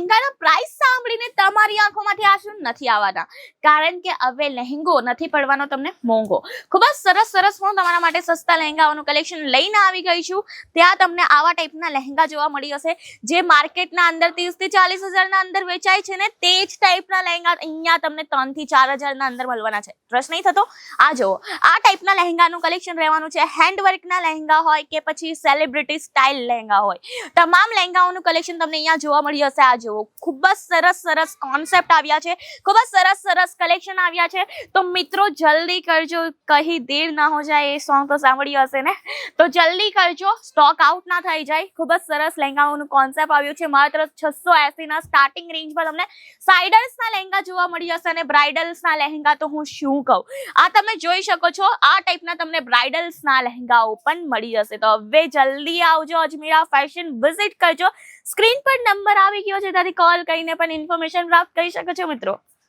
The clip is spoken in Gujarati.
ഭയങ്കര പ്രൈസ് તમારી આંખોમાંથી આંસુ નથી આવવાના? કારણ કે હવે લહેંગો નથી પડવાનો તમને મોંઘો. ખૂબ જ સરસ સરસ હું તમારા માટે સસ્તા લહેંગાઓનું કલેક્શન લઈને આવી ગઈ છું. ત્યાં તમને આવા ટાઈપના લહેંગા જોવા મળી હશે, જે માર્કેટના અંદર ત્રીસથી ચાલીસ હજારના અંદર વેચાય છે ને તે જ ટાઈપના લહેંગા અહીંયા તમને ત્રણથી ચાર હજારના અંદર મળવાના છે. ટ્રસ્ટ નહીં થતો? આ જુઓ, આ ટાઈપના લહેંગાનું કલેક્શન રહેવાનું છે. હેન્ડવર્કના લહેંગા હોય કે પછી સેલિબ્રિટી સ્ટાઇલ લહેંગા હોય. તમામ લહેંગાઓનું કલેક્શન તમને અહીંયા જોવા મળી હશે. આ જુઓ, ખૂબ જ સરસ સરસ કોન્સેપ્ટ આવ્યા છે. ખૂબ જ સરસ સરસ કલેક્શન આવ્યા છે. તો મિત્રો, જલ્દી કરજો કહી દેર ના હો જાય એ સોંગ તો સાંભળ્યું હશે ને? તો જલ્દી કરજો સ્ટોક આઉટ ના થઈ જાય. ખૂબ જ સરસ લહેંગાઓનું કોન્સેપ્ટ આવ્યું છે. માત્ર છસો એસીના સ્ટાર્ટિંગ રેન્જમાં તમને સાઇડર્સના લહેંગા જોવા મળી જશે અને બ્રાઇડલ્સના લહેંગા તો હું શું કહું? આ તમે જોઈ શકો છો, આ ટાઈપના તમને બ્રાઇડલ્સના લહેંગાઓ પણ મળી જશે તો હવે જલ્દી આવજો, અજમીરા ફેશન વિઝિટ કરજો. સ્ક્રીન પર નંબર આવી ગયો છે, ત્યાંથી કોલ કરીને પણ ઇન્ફોર્મેશન પ્રાપ્ત કહી શકો છો મિત્રો.